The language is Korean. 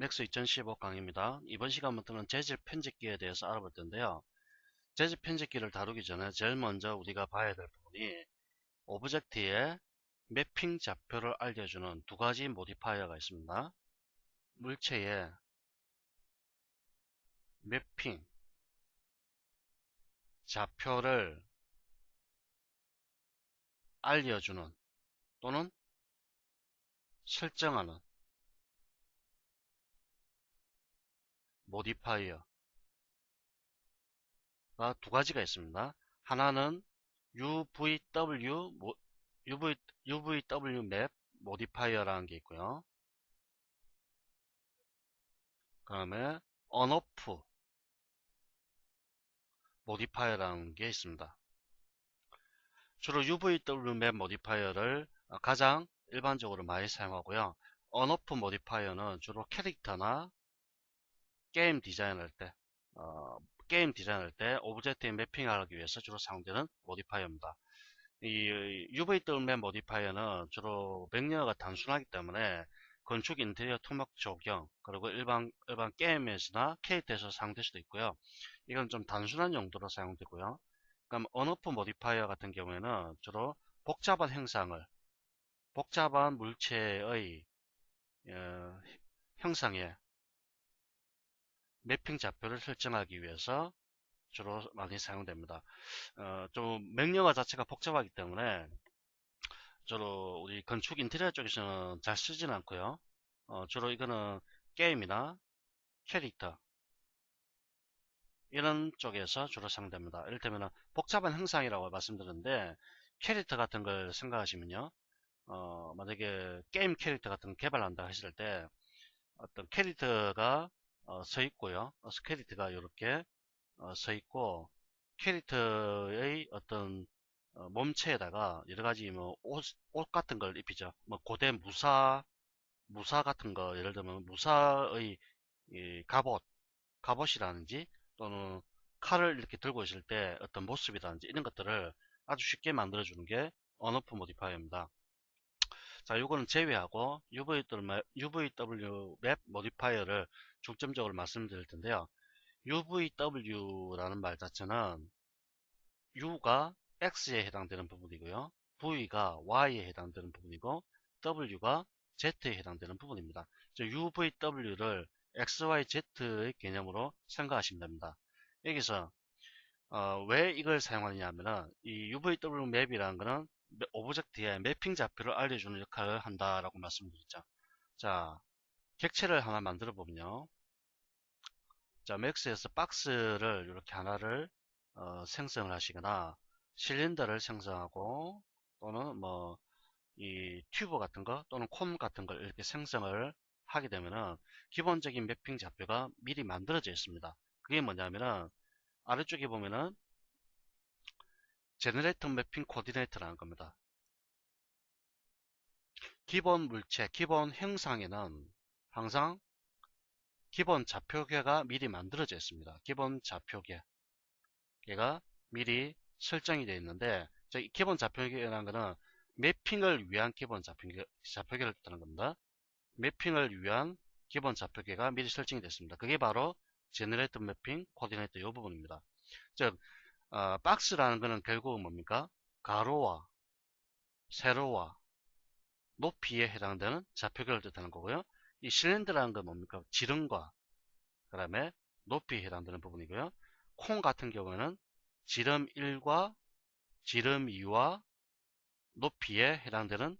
맥스 2015 강의입니다. 이번 시간부터는 재질 편집기에 대해서 알아볼 텐데요. 재질 편집기를 다루기 전에 제일 먼저 우리가 봐야 될 부분이 오브젝트의 매핑 좌표를 알려주는 두 가지 모디파이어가 있습니다. 물체의 매핑 좌표를 알려주는 또는 설정하는 모디파이어가 두 가지가 있습니다. 하나는 UVW UV, UVW 맵 모디파이어라는 게 있고요. 그 다음에 onOff 모디파이어라는 게 있습니다. 주로 UVW 맵 모디파이어를 가장 일반적으로 많이 사용하고요. onOff 모디파이어는 주로 캐릭터나 게임 디자인할 때 어, 게임 디자인할 때 오브젝트에 매핑하기 위해서 주로 사용되는 모디파이어입니다. 이 UV 맵 모디파이어는 주로 명령어가 단순하기 때문에 건축 인테리어 토막 조경 그리고 일반 일반 게임에서나 캐릭터에서 사용될 수도 있고요. 이건 좀 단순한 용도로 사용되고요. 그럼 언어프 모디파이어 같은 경우에는 주로 복잡한 형상을 복잡한 물체의 어, 형상에 매핑 좌표를 설정하기 위해서 주로 많이 사용됩니다. 어, 좀 명령어 자체가 복잡하기 때문에 주로 우리 건축 인테리어 쪽에서는 잘 쓰지는 않고요. 어, 주로 이거는 게임이나 캐릭터 이런 쪽에서 주로 사용됩니다. 이를테면 복잡한 형상이라고 말씀드렸는데 캐릭터 같은 걸 생각하시면요. 어, 만약에 게임 캐릭터 같은 거 개발한다 하실 때 어떤 캐릭터가 어, 서 있고요. 어, 캐릭터가 이렇게 어, 서 있고 캐릭터의 어떤 어, 몸체에다가 여러 가지 뭐 옷, 옷 같은 걸 입히죠. 뭐 고대 무사 무사 같은 거 예를 들면 무사의 갑옷 갑옷이라든지 또는 칼을 이렇게 들고 있을 때 어떤 모습이라든지 이런 것들을 아주 쉽게 만들어 주는 게 언어프 모디파이어입니다. 자, 요거는 제외하고 UVW, UVW 맵 모디파이어를 중점적으로 말씀드릴 텐데요. UVW라는 말 자체는 U가 X에 해당되는 부분이고요. V가 Y에 해당되는 부분이고 W가 Z에 해당되는 부분입니다. UVW를 XYZ의 개념으로 생각하시면 됩니다. 여기서 어, 왜 이걸 사용하느냐 하면은 이 UVW 맵이라는 것은 오브젝트의 매핑 좌표를 알려주는 역할을 한다라고 말씀드렸죠. 자, 객체를 하나 만들어 보면요. 자, 맥스에서 박스를 이렇게 하나를 어, 생성을 하시거나 실린더를 생성하고 또는 뭐 이 튜브 같은 거 또는 콘 같은 걸 이렇게 생성을 하게 되면은 기본적인 매핑 좌표가 미리 만들어져 있습니다. 그게 뭐냐면은 아래쪽에 보면은 제너레이터 매핑 코디네이터라는 겁니다. 기본 물체, 기본 형상에는 항상 기본 좌표계가 미리 만들어져 있습니다. 기본 좌표계. 얘가 미리 설정이 되어 있는데, 기본 좌표계라는 것은 매핑을 위한 기본 좌표계, 좌표계를 뜻하는 겁니다. 매핑을 위한 기본 좌표계가 미리 설정이 됐습니다. 그게 바로 제너레이터 매핑 코디네이터 이 부분입니다. 즉, 어, 박스라는 것은 결국은 뭡니까? 가로와 세로와 높이에 해당되는 좌표계를 뜻하는 거고요. 이 실린더라는 건 뭡니까? 지름과 그 다음에 높이에 해당되는 부분이고요. 콩 같은 경우에는 지름 1과 지름 2와 높이에 해당되는